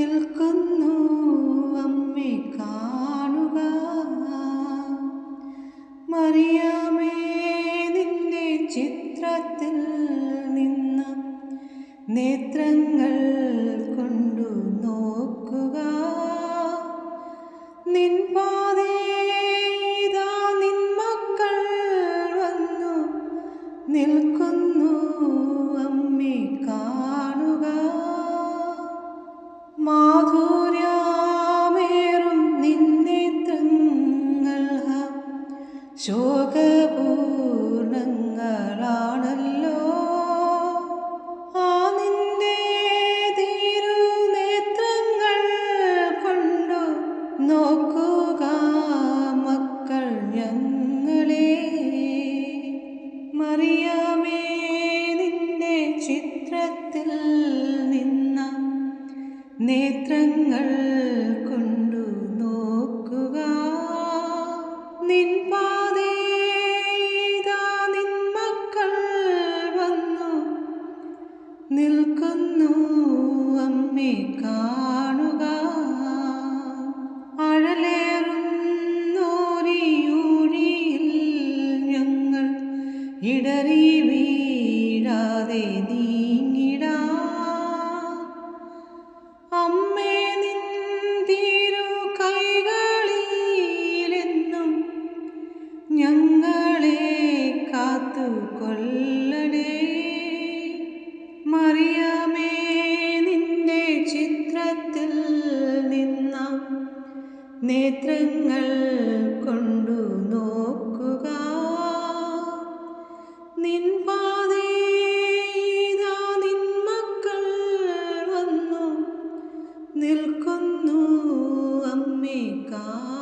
നിൽക്കുന്നു അമ്മേ കാണുക. മറിയാമേ നിന്റെ ചിത്രത്തിൽ നിന്ന് നേത്രങ്ങൾ കൊണ്ടു നോക്കുക. നിൻപാതേ നിൻ മക്കൾ വന്നു നിൽക്കുന്നു. ചിത്രത്തിൽ നിന്ന നേത്രങ്ങൾ കൊണ്ടു നിൽക്കുന്നു അമ്മേ കാണുക. അഴലേറുന്നോരിയൂഴിയിൽ ഞങ്ങൾ ഇടറി വീഴാതെ നീങ്ങിട. അമ്മേ നിൻ തിരു കൈകളിലെന്നും ഞങ്ങളെ കാത്തു നേത്രങ്ങൾ കൊണ്ടു നോക്കുക. നിൻ മക്കൾ വന്നു. നിൽക്കുന്നു അമ്മേ കാണുക